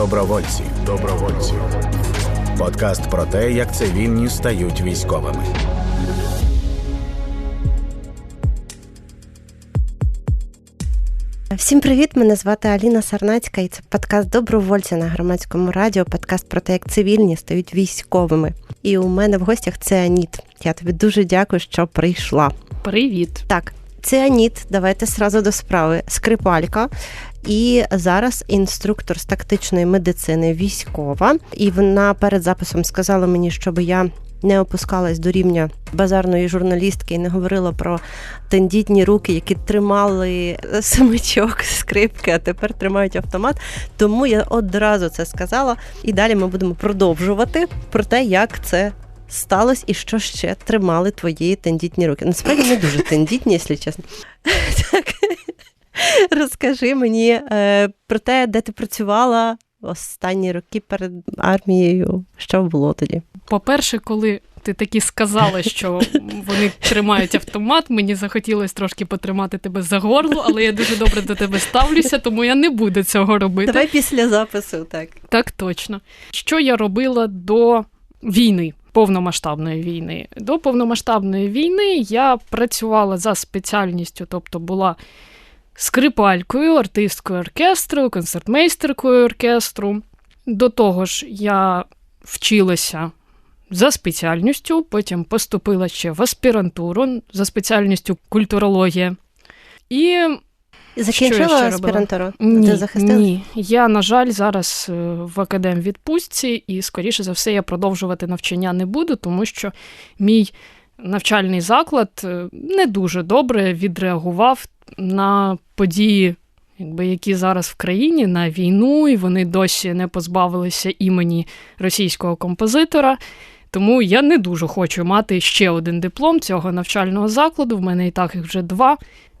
Добровольці. Добровольці. Подкаст про те, як цивільні стають військовими. Всім привіт! Мене звати Аліна Сарнацька, і це подкаст Добровольці на громадському радіо. Подкаст про те, як цивільні стають військовими. І у мене в гостях Ціаніт. Я тобі дуже дякую, що прийшла. Привіт. Так, Ціаніт, давайте сразу до справи. Скрипалька. І зараз інструктор з тактичної медицини військова. І вона перед записом сказала мені, щоб я не опускалась до рівня базарної журналістки і не говорила про тендітні руки, які тримали смичок, скрипки, а тепер тримають автомат. Тому я одразу це сказала. І далі ми будемо продовжувати про те, як це. Сталося і що ще тримали твої тендітні руки. Насправді не дуже тендітні, якщо чесно. Так. Розкажи мені е, про те, де ти працювала останні роки перед армією. Що було тоді? По-перше, коли ти таки сказала, що вони тримають автомат, мені захотілося трошки потримати тебе за горло, але я дуже добре до тебе ставлюся, тому я не буду цього робити. Давай після запису, так. Так точно. Що я робила до війни? Повномасштабної війни. До повномасштабної війни я працювала за спеціальністю, тобто була скрипалькою, артисткою оркестру, концертмейстеркою оркестру. До того ж, я вчилася за спеціальністю, потім поступила ще в аспірантуру за спеціальністю культурологія. І Закінчила аспірантуру? Ні, ні. Я, на жаль, зараз е, в академвідпустці, і, скоріше за все, я продовжувати навчання не буду, тому що мій навчальний заклад е, не дуже добре відреагував на події, якби, які зараз в країні, на війну, і вони досі не позбавилися імені російського композитора. Тому я не дуже хочу мати ще один диплом цього навчального закладу. В мене і так їх вже два.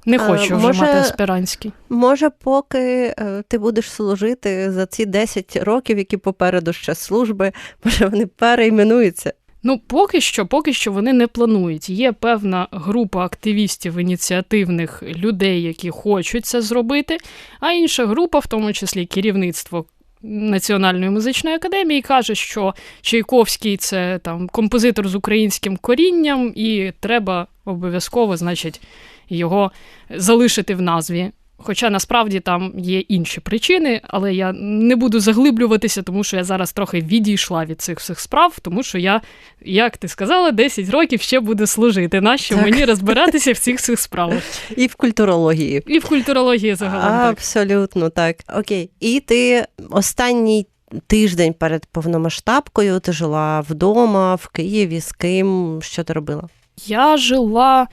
Не хочу вже може, мати аспірантський. Може, поки е, ти будеш служити за ці 10 років, які попереду ще служби, може вони перейменуються. Ну, поки що, поки що вони не планують. Є певна група активістів, ініціативних людей, які хочуть це зробити, а інша група, в тому числі керівництво Національної музичної академії, каже, що Чайковський це там композитор з українським корінням, і треба обов'язково, значить, його залишити в назві. Хоча насправді там є інші причини, але я не буду заглиблюватися, тому що я зараз трохи відійшла від цих всіх справ, тому що я, як ти сказала, 10 років ще буду служити. Нащо так. мені розбиратися в цих цих справах? І в культурології. І в культурології загалом. Абсолютно так. Окей. І ти останній. Тиждень перед повномасштабкою ти жила вдома, в Києві, з ким? Що ти робила? Я жила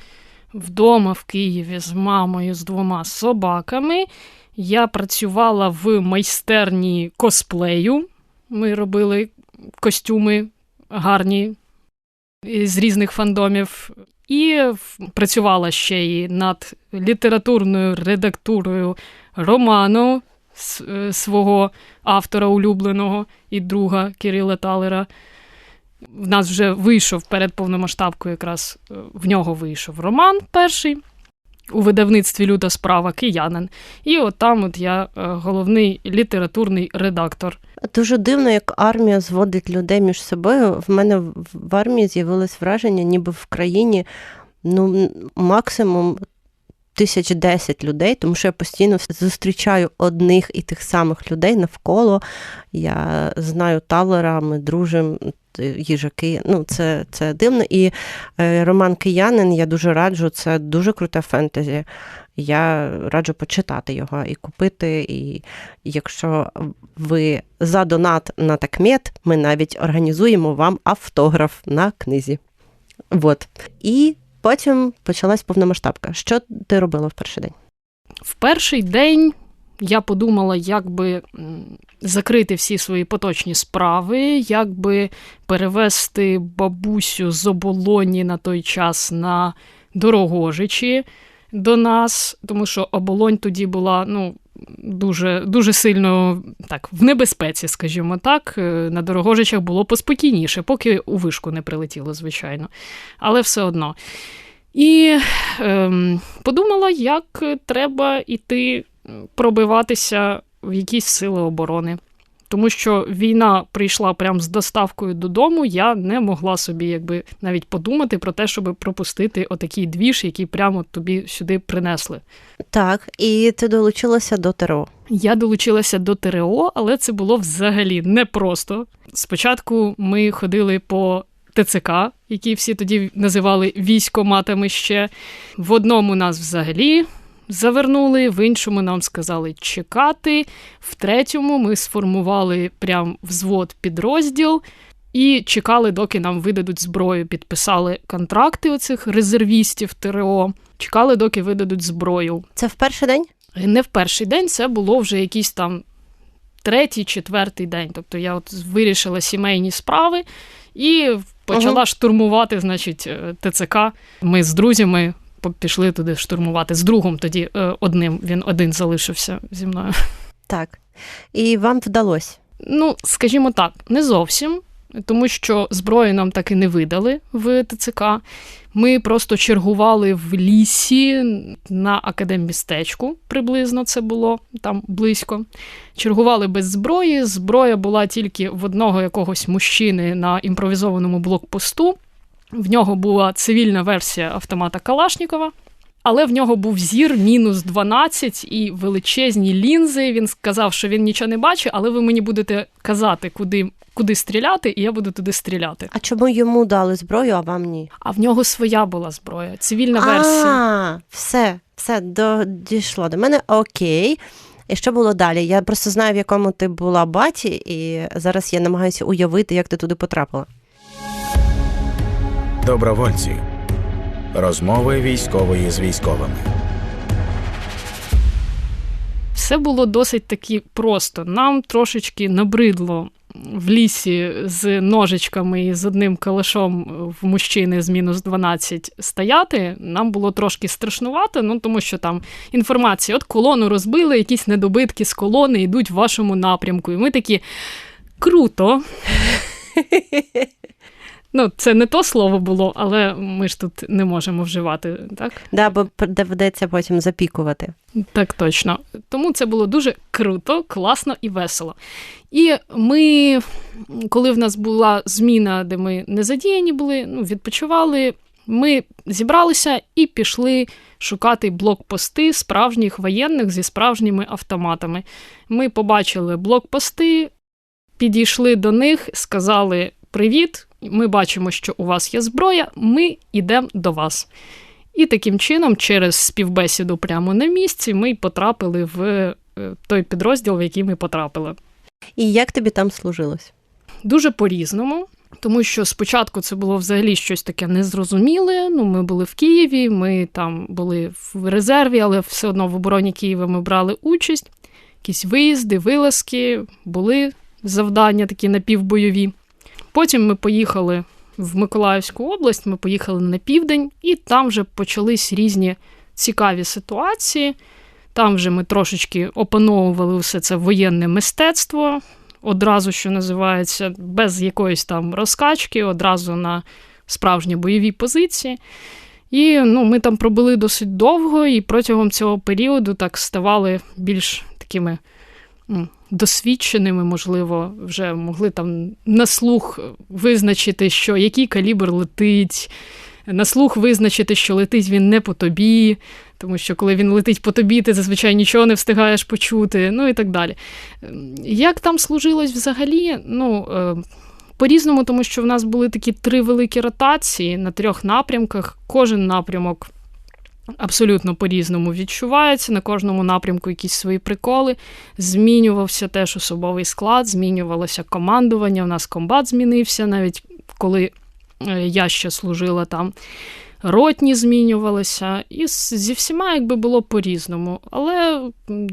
вдома в Києві з мамою з двома собаками. Я працювала в майстерні косплею. Ми робили костюми гарні з різних фандомів. І працювала ще й над літературною редактурою роману е, свого автора улюбленого і друга Кирила Талера. В нас вже вийшов перед повномасштабкою, якраз е, в нього вийшов роман перший у видавництві Люта справа киянин. І от там от я е, головний літературний редактор. Дуже дивно, як армія зводить людей між собою. В мене в армії з'явилось враження, ніби в країні ну, максимум. Тисяч десять людей, тому що я постійно зустрічаю одних і тих самих людей навколо. Я знаю Талера, ми дружимо їжаки. Ну, це це дивно. І е, роман Киянин я дуже раджу, це дуже круте фентезі. Я раджу почитати його і купити. І якщо ви за донат на такмет, ми навіть організуємо вам автограф на книзі. Вот. І потім почалась повномасштабка. Що ти робила в перший день? В перший день я подумала, як би закрити всі свої поточні справи, як би перевести бабусю з оболоні на той час на Дорогожичі до нас, тому що оболонь тоді була ну, дуже дуже сильно так, в небезпеці, скажімо так. Е, на Дорогожичах було поспокійніше, поки у вишку не прилетіло, звичайно. Але все одно. І ем, подумала, як треба йти пробиватися в якісь сили оборони. Тому що війна прийшла прямо з доставкою додому. Я не могла собі якби навіть подумати про те, щоб пропустити отакий двіж, який прямо тобі сюди принесли. Так, і ти долучилася до ТРО. Я долучилася до ТРО, але це було взагалі непросто. Спочатку ми ходили по ТЦК, які всі тоді називали військоматами ще. В одному нас взагалі завернули, в іншому нам сказали чекати, в третьому ми сформували прям взвод підрозділ. І чекали, доки нам видадуть зброю. Підписали контракти оцих резервістів ТРО. Чекали, доки видадуть зброю. Це в перший день? Не в перший день, це було вже якийсь там третій, четвертий день. Тобто я от вирішила сімейні справи і почала Ага. штурмувати, значить, е, ТЦК. Ми з друзями пішли туди штурмувати. З другом тоді е, одним. Він один залишився зі мною. Так. І вам вдалося. Ну, скажімо так, не зовсім, тому що зброю нам так і не видали в ТЦК. Ми просто чергували в лісі на академмістечку, приблизно це було там близько. Чергували без зброї. Зброя була тільки в одного якогось мужчини на імпровізованому блокпосту. В нього була цивільна версія автомата Калашнікова. Але в нього був зір мінус 12 і величезні лінзи. Він сказав, що він нічого не бачить, але ви мені будете казати, куди, куди стріляти, і я буду туди стріляти. А чому йому дали зброю, а вам ні? А в нього своя була зброя, цивільна версія. А, все, все, до, дійшло до мене. Окей. І що було далі? Я просто знаю, в якому ти була баті, і зараз я намагаюся уявити, як ти туди потрапила. Добровольці. Розмови військової з військовими. Все було досить таки просто. Нам трошечки набридло в лісі з ножичками і з одним калашом в мужчини з мінус 12 стояти. Нам було трошки страшнувато, ну тому що там інформація: от колону розбили, якісь недобитки з колони йдуть в вашому напрямку. І ми такі круто. Ну, це не то слово було, але ми ж тут не можемо вживати, так? Да, бо доведеться потім запікувати. Так точно. Тому це було дуже круто, класно і весело. І ми, коли в нас була зміна, де ми не задіяні були, ну, відпочивали, ми зібралися і пішли шукати блокпости справжніх воєнних зі справжніми автоматами. Ми побачили блокпости, підійшли до них, сказали привіт. Ми бачимо, що у вас є зброя, ми йдемо до вас. І таким чином, через співбесіду прямо на місці, ми потрапили в е, той підрозділ, в який ми потрапили. І як тобі там служилось? Дуже по-різному, тому що спочатку це було взагалі щось таке незрозуміле. Ну, ми були в Києві, ми там були в резерві, але все одно в обороні Києва ми брали участь. Якісь виїзди, вилазки, були завдання такі напівбойові. Потім ми поїхали в Миколаївську область, ми поїхали на південь, і там вже почались різні цікаві ситуації. Там вже ми трошечки опановували все це воєнне мистецтво, одразу, що називається, без якоїсь там розкачки, одразу на справжні бойові позиції. І ну, ми там пробули досить довго, і протягом цього періоду так ставали більш такими досвідченими, можливо, вже могли там на слух визначити, що який калібр летить, на слух визначити, що летить він не по тобі, тому що коли він летить по тобі, ти зазвичай нічого не встигаєш почути, ну і так далі. Ем, Як там служилось взагалі? Ну, е, по-різному, тому що в нас були такі три великі ротації на трьох напрямках. Кожен напрямок абсолютно по-різному відчувається. На кожному напрямку якісь свої приколи. Змінювався теж особовий склад, змінювалося командування. У нас комбат змінився, навіть коли е, я ще служила там. Ротні змінювалися, і зі всіма якби було по-різному. Але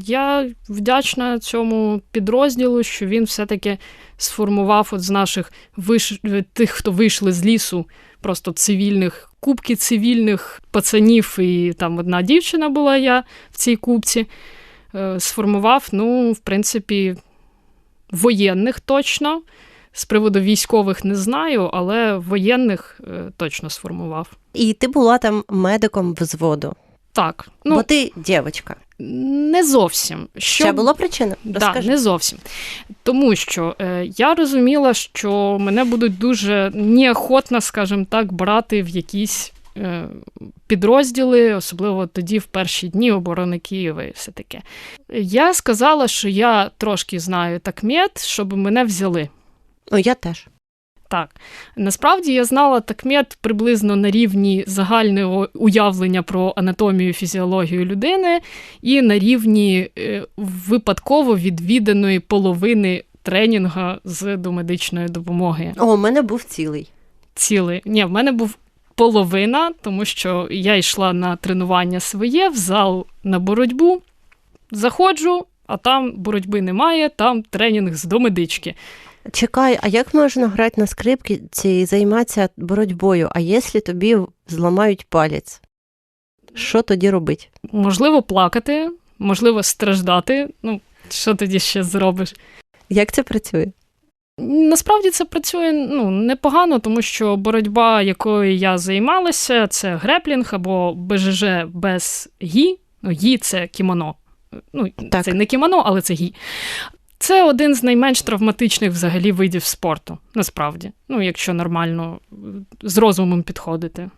я вдячна цьому підрозділу, що він все-таки сформував от з наших виш... тих, хто вийшли з лісу, просто цивільних, кубки цивільних пацанів, і там одна дівчина була я в цій кубці. е, Сформував, ну, в принципі, воєнних точно. З приводу військових не знаю, але воєнних е, точно сформував. І ти була там медиком взводу, Так, ну бо ти дівчинка. Не зовсім. Що... Ще було причина? Так, Розкажи. не зовсім. Тому що е, я розуміла, що мене будуть дуже неохотно, скажімо так, брати в якісь е, підрозділи, особливо тоді, в перші дні оборони Києва і все таке. Я сказала, що я трошки знаю такмет, щоб мене взяли. О, я теж. Так, насправді я знала такмет приблизно на рівні загального уявлення про анатомію фізіологію людини і на рівні е, випадково відвіданої половини тренінга з домедичної допомоги. О, у мене був цілий. Цілий. Ні, в мене був половина, тому що я йшла на тренування своє в зал на боротьбу, заходжу, а там боротьби немає, там тренінг з домедички. Чекай, а як можна грати на скрипці і займатися боротьбою? А якщо тобі зламають палець? Що тоді робити? Можливо, плакати, можливо, страждати. Ну, що тоді ще зробиш? Як це працює? Насправді це працює ну, непогано, тому що боротьба, якою я займалася, це греплінг або БЖЖ без гі. Ну, гі це кімоно. Ну, Так. Це не кімоно, але це гі. Це один з найменш травматичних взагалі видів спорту, насправді. Ну, якщо нормально е, з розумом підходити.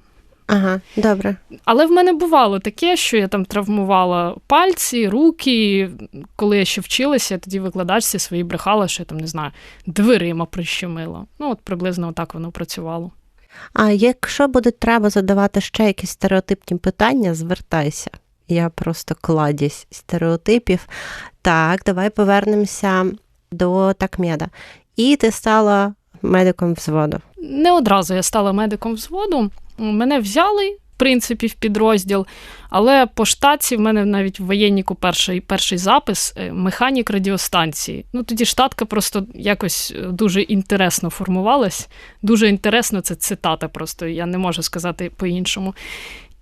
Ага, добре. Але в мене бувало таке, що я там травмувала пальці, руки. Коли я ще вчилася, я тоді викладачці свої брехала, що я там не знаю, дверима прищемила. Ну, от приблизно так воно працювало. А якщо буде треба задавати ще якісь стереотипні питання, звертайся. Я просто кладість стереотипів. Так, давай повернемося до такмеда. І ти стала медиком взводу. Не одразу я стала медиком взводу. Мене взяли, в принципі, в підрозділ, але по штатці в мене навіть в воєнніку перший, перший запис е, механік радіостанції. Ну тоді штатка просто якось е, дуже інтересно формувалась. Дуже інтересно, це цитата просто, я не можу сказати по-іншому.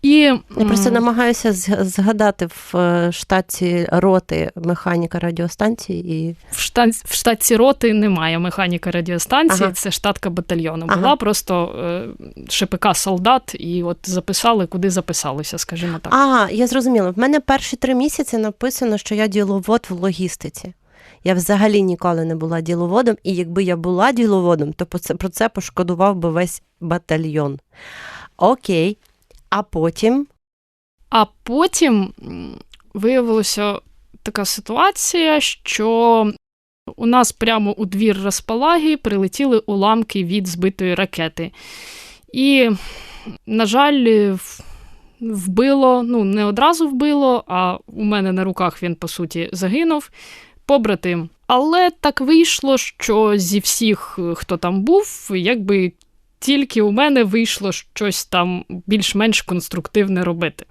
І, Я просто намагаюся згадати в е, штаті роти механіка радіостанції і в, штат, в штатці роти немає механіка радіостанції, Ага. це штатка батальйону. Ага. Була просто е, ШПК солдат, і от записали, куди записалися, скажімо так. А, я зрозуміла. В мене перші три місяці написано, що я діловод в логістиці. Я взагалі ніколи не була діловодом, і якби я була діловодом, то про це пошкодував би весь батальйон. Окей. А потім А потім виявилася така ситуація, що у нас прямо у двір розпалаги прилетіли уламки від збитої ракети. І, на жаль, вбило, ну, не одразу вбило, а у мене на руках він, по суті, загинув. Побратим. Але так вийшло, що зі всіх, хто там був, якби тільки у мене вийшло щось там більш-менш конструктивне робити.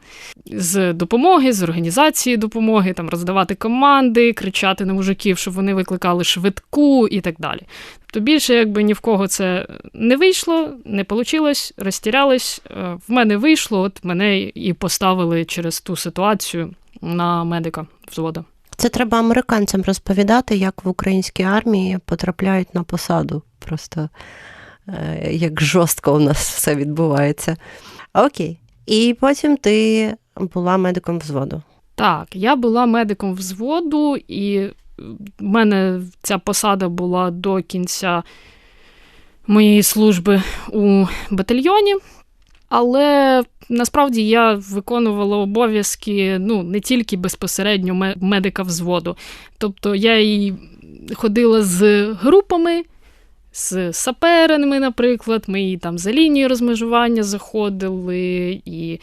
З допомоги, з організації допомоги, там роздавати команди, кричати на мужиків, щоб вони викликали швидку і так далі. Тобто більше якби ні в кого це не вийшло, не вийшло, розтірялись. Е, В мене вийшло, от мене і поставили через ту ситуацію на медика взвода. це треба американцям розповідати, як в українській армії потрапляють на посаду. Просто як жорстко у нас все відбувається. Окей. І потім ти була медиком взводу. Так, я була медиком взводу, і е, в мене ця посада була до кінця моєї служби у батальйоні. Але насправді я виконувала обов'язки ну, не тільки безпосередньо ме- медика взводу. Тобто я і ходила з групами, з саперами, наприклад, ми і там за лінію розмежування заходили, і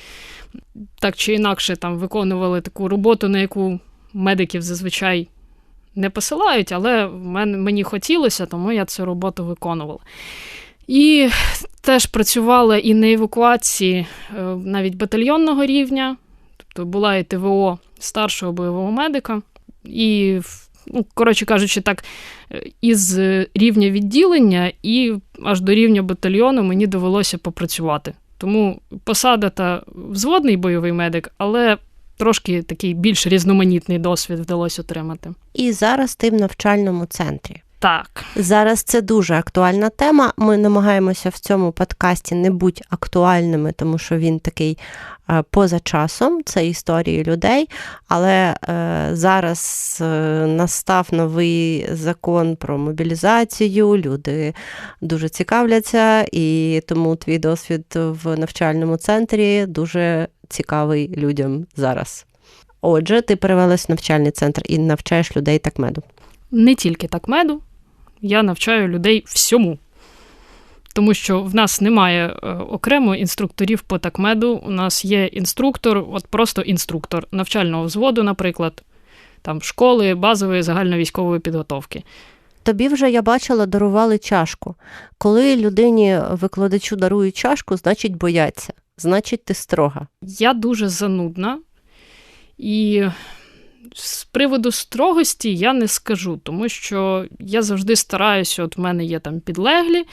так чи інакше там виконували таку роботу, на яку медиків зазвичай не посилають, але мені хотілося, тому я цю роботу виконувала. І теж працювала і на евакуації е, навіть батальйонного рівня, тобто була і ТВО старшого бойового медика, і, ну, коротше кажучи, так, е, із рівня відділення і аж до рівня батальйону мені довелося попрацювати. Тому посада та взводний бойовий медик, але трошки такий більш різноманітний досвід вдалося отримати. І зараз ти в навчальному центрі. Так. Зараз це дуже актуальна тема. Ми намагаємося в цьому подкасті не бути актуальними, тому що він такий е, поза часом, це історії людей. Але е, зараз е, настав новий закон про мобілізацію. Люди дуже цікавляться, і тому твій досвід в навчальному центрі дуже цікавий людям зараз. Отже, ти перевелась в навчальний центр і навчаєш людей такмеду. Не тільки так меду, я навчаю людей всьому. Тому що в нас немає е, окремо інструкторів по такмеду. У нас є інструктор, от просто інструктор навчального взводу, наприклад, там школи базової загальновійськової підготовки. Тобі вже я бачила, дарували чашку. Коли людині викладачу дарують чашку, значить бояться, значить, ти строга. Я дуже занудна, і з приводу строгості я не скажу, тому що я завжди стараюся, от в мене є там підлеглі,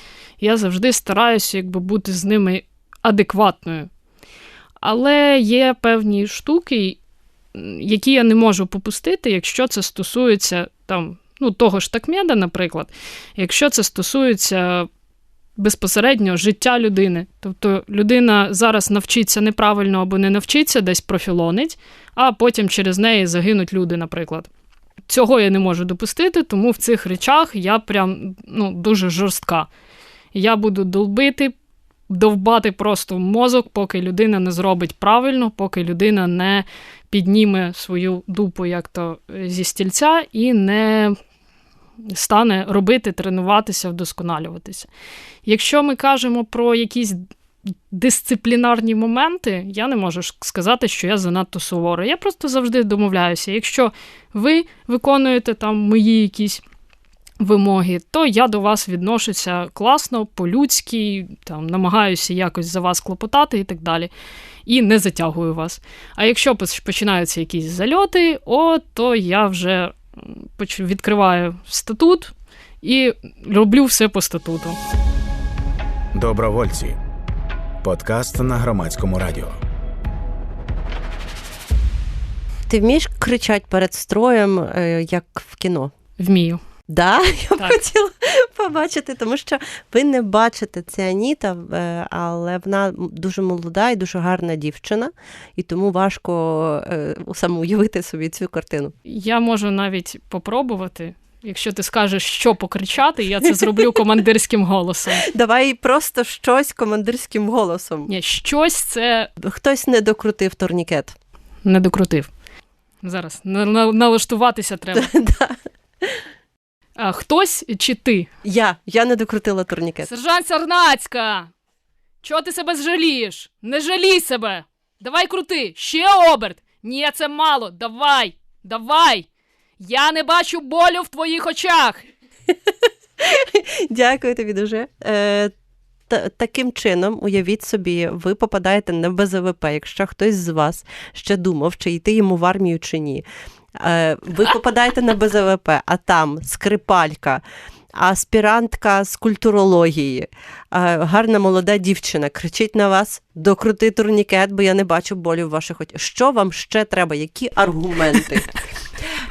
я завжди стараюся якби, бути з ними адекватною. Але є певні штуки, які я не можу попустити, якщо це стосується там, ну, того ж такмеда, наприклад, якщо це стосується безпосередньо життя людини. Тобто людина зараз навчиться неправильно або не навчиться, десь профілонить, а потім через неї загинуть люди, наприклад. Цього я не можу допустити, тому в цих речах я прям ну, дуже жорстка. Я буду долбити, довбати просто мозок, поки людина не зробить правильно, поки людина не підніме свою дупу як то зі стільця і не стане робити, тренуватися, вдосконалюватися. Якщо ми кажемо про якісь дисциплінарні моменти, я не можу сказати, що я занадто сувора. Я просто завжди домовляюся. Якщо ви виконуєте там мої якісь вимоги, то я до вас відношуся класно, по-людськи, там намагаюся якось за вас клопотати і так далі. І не затягую вас. А якщо починаються якісь зальоти, о, то я вже відкриваю статут і роблю все по статуту. Добровольці. Подкаст на громадському радіо. Ти вмієш кричати перед строєм, е, як в кіно? Вмію. Да, я б хотіла побачити, тому що ви не бачите це Аніта, е, але вона дуже молода і дуже гарна дівчина, і тому важко е, саме уявити собі цю картину. Я можу навіть попробувати. Якщо ти скажеш, що покричати, я це зроблю командирським голосом. Давай просто щось командирським голосом. Ні, щось це. Хтось не докрутив турнікет. Не докрутив. Зараз налаштуватися треба. А, Хтось чи ти? Я. Я не докрутила турнікет. Сержант Сарнацька! Чого ти себе жалієш? Не жалій себе! Давай крути! Ще оберт! Ні, це мало! Давай! Давай! Я не бачу болю в твоїх очах. Дякую тобі дуже. Е, Таким чином, уявіть собі, ви попадаєте на БЗВП, якщо хтось з вас ще думав, чи йти йому в армію чи ні. Е, ви попадаєте на БЗВП, а там скрипалька. Аспірантка з культурології, е, гарна молода дівчина кричить на вас: докрути турнікет, бо я не бачу болю в ваших очах. Що вам ще треба? Які аргументи?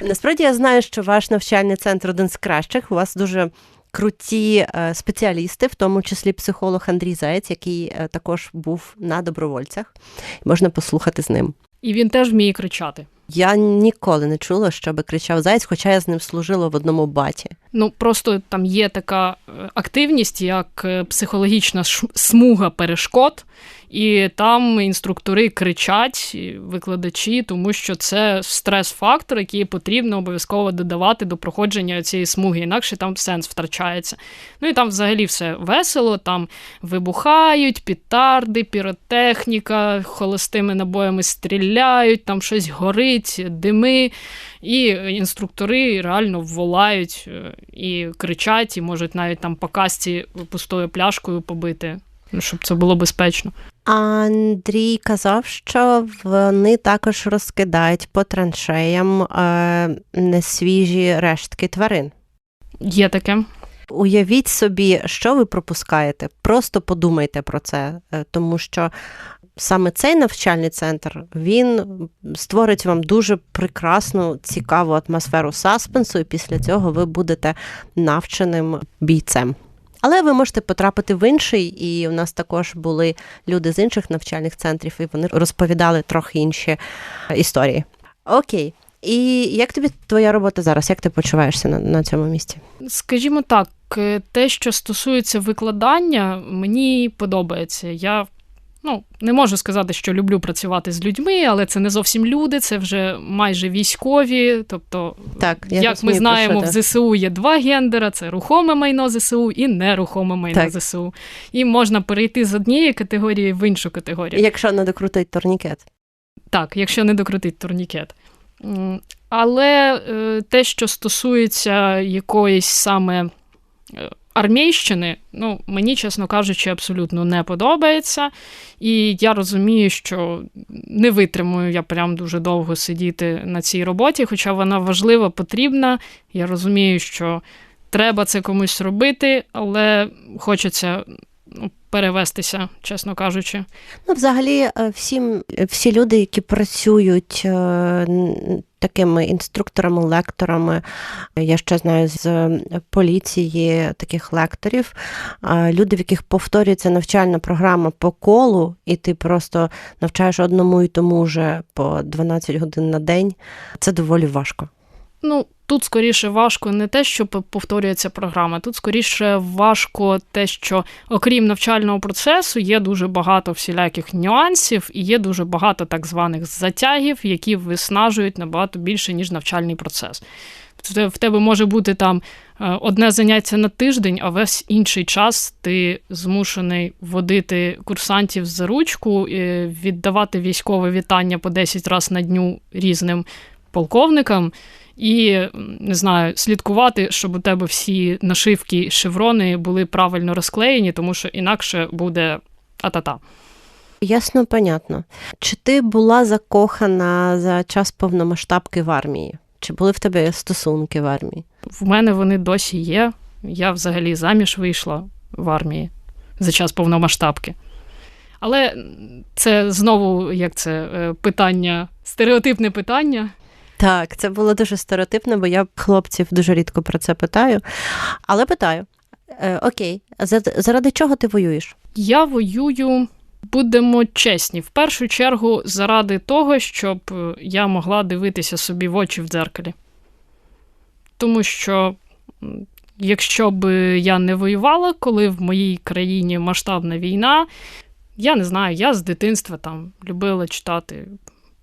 Насправді я знаю, що ваш навчальний центр один з кращих. У вас дуже круті е, спеціалісти, в тому числі психолог Андрій Заєць, який також був на добровольцях. Можна послухати з ним. І він теж вміє кричати. Я ніколи не чула, щоби кричав Заєць, хоча я з ним служила в одному баті. Ну просто там є така е, активність, як е, психологічна смуга перешкод, і там інструктори кричать, викладачі, тому що це стрес-фактор, який потрібно обов'язково додавати до проходження цієї смуги, інакше там сенс втрачається. Ну і там взагалі все весело, там вибухають, пітарди, піротехніка, холостими набоями стріляють, там щось горить, дими. І інструктори реально волають е, і кричать, і можуть навіть там по касті пустою пляшкою побити, щоб це було безпечно. Андрій казав, що вони також розкидають по траншеям е, несвіжі рештки тварин. Є таке. Уявіть собі, що ви пропускаєте. Просто подумайте про це, е, тому що саме цей навчальний центр він створить вам дуже прекрасну, цікаву атмосферу саспенсу, і після цього ви будете навченим бійцем. Але ви можете потрапити в інший, і у нас також були люди з інших навчальних центрів, і вони розповідали трохи інші історії. Окей. І як тобі твоя робота зараз? Як ти почуваєшся на, на цьому місці? Скажімо так, те, що стосується викладання, мені подобається. Я ну, не можу сказати, що люблю працювати з людьми, але це не зовсім люди, це вже майже військові. Тобто, так, я як ми знаємо, в ЗСУ є два гендера: це рухоме майно ЗСУ і нерухоме майно так. ЗСУ. І можна перейти з однієї категорії в іншу категорію. Якщо не докрутить турнікет. Так, якщо не докрутить турнікет. Але е, те, що стосується якоїсь саме е, армійщини, ну, мені, чесно кажучи, абсолютно не подобається. І я розумію, що не витримую я прям дуже довго сидіти на цій роботі, хоча вона важлива, потрібна. Я розумію, що треба це комусь робити, але хочеться ну, перевестися, чесно кажучи. Ну, взагалі, е, всім всі люди, які працюють е, такими інструкторами, лекторами, я ще знаю з поліції таких лекторів, люди, в яких повторюється навчальна програма по колу, і ти просто навчаєш одному і тому же по 12 годин на день, це доволі важко. Ну, Тут скоріше важко не те, що повторюється програма. Тут скоріше важко те, що окрім навчального процесу є дуже багато всіляких нюансів і є дуже багато так званих затягів, які виснажують набагато більше, ніж навчальний процес. В тебе може бути там е, одне заняття на тиждень, а весь інший час ти змушений водити курсантів за ручку, віддавати військове вітання по 10 разів на дню різним полковникам і не знаю, слідкувати, щоб у тебе всі нашивки, шеврони були правильно розклеєні, тому що інакше буде атата. Ясно, понятно. Чи ти була закохана за час повномасштабки в армії? Чи були в тебе стосунки в армії? В мене вони досі є. Я взагалі заміж вийшла в армії за час повномасштабки. Але це знову як це е, питання, стереотипне питання. Так, це було дуже стереотипно, бо я хлопців дуже рідко про це питаю. Але питаю: е, окей, заради чого ти воюєш? Я воюю, будемо чесні, в першу чергу, заради того, щоб я могла дивитися собі в очі в дзеркалі. Тому що. Якщо б я не воювала, коли в моїй країні масштабна війна, я не знаю, я з дитинства там любила читати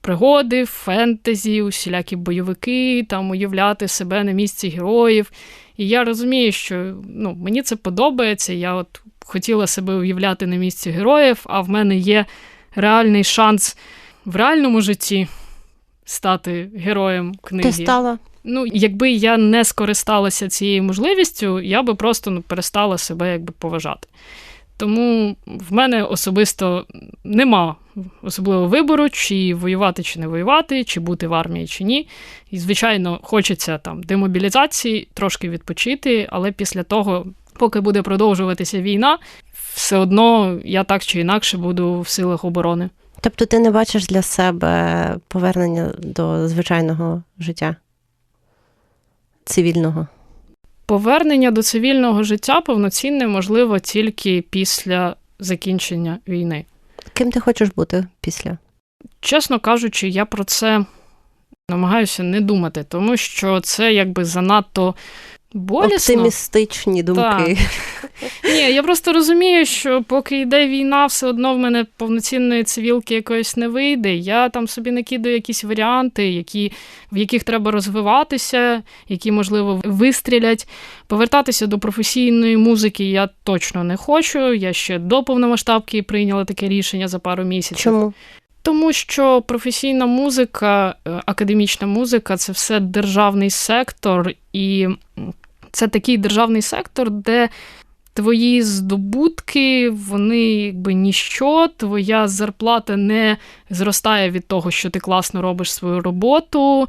пригоди, фентезі, усілякі бойовики, там уявляти себе на місці героїв. І я розумію, що ну, мені це подобається. Я от хотіла себе уявляти на місці героїв, а в мене є реальний шанс в реальному житті стати героєм книги. Ти стала. Ну, якби я не скористалася цією можливістю, я би просто ну, перестала себе якби поважати. Тому в мене особисто нема особливого вибору, чи воювати, чи не воювати, чи бути в армії, чи ні. І, звичайно, хочеться там демобілізації, трошки відпочити, але після того, поки буде продовжуватися війна, все одно я так чи інакше буду в силах оборони. Тобто ти не бачиш для себе повернення до звичайного життя цивільного? Повернення до цивільного життя повноцінне можливо тільки після закінчення війни. Ким ти хочеш бути після? Чесно кажучи, я про це намагаюся не думати, тому що це якби занадто болісно. Оптимістичні думки. Так. Ні, я просто розумію, що поки йде війна, все одно в мене повноцінної цивілки якоїсь не вийде. Я там собі накидаю якісь варіанти, які, в яких треба розвиватися, які, можливо, вистрілять. Повертатися до професійної музики я точно не хочу. Я ще до повномасштабки прийняла таке рішення за пару місяців. Чому? Тому що професійна музика, е, академічна музика це все державний сектор, і це такий державний сектор, де твої здобутки, вони якби ніщо, твоя зарплата не зростає від того, що ти класно робиш свою роботу.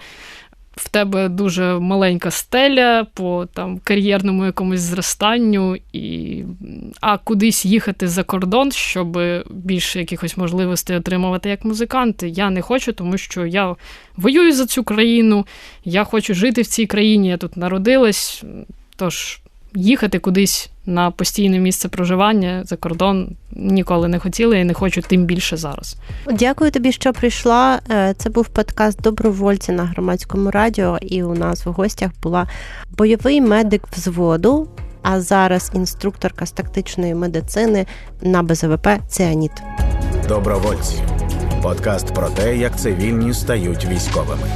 В тебе дуже маленька стеля по там кар'єрному якомусь зростанню, і а кудись їхати за кордон, щоб більше якихось можливостей отримувати як музикант, я не хочу, тому що я воюю за цю країну, я хочу жити в цій країні, я тут народилась. Тож їхати кудись на постійне місце проживання за кордон ніколи не хотіла і не хочу, тим більше зараз. Дякую тобі, що прийшла. Е, це був подкаст Добровольці на громадському радіо, і у нас в гостях була бойовий медик взводу, а зараз інструкторка з тактичної медицини на БЗВП Ціаніт. Добровольці. Подкаст про те, як цивільні стають військовими.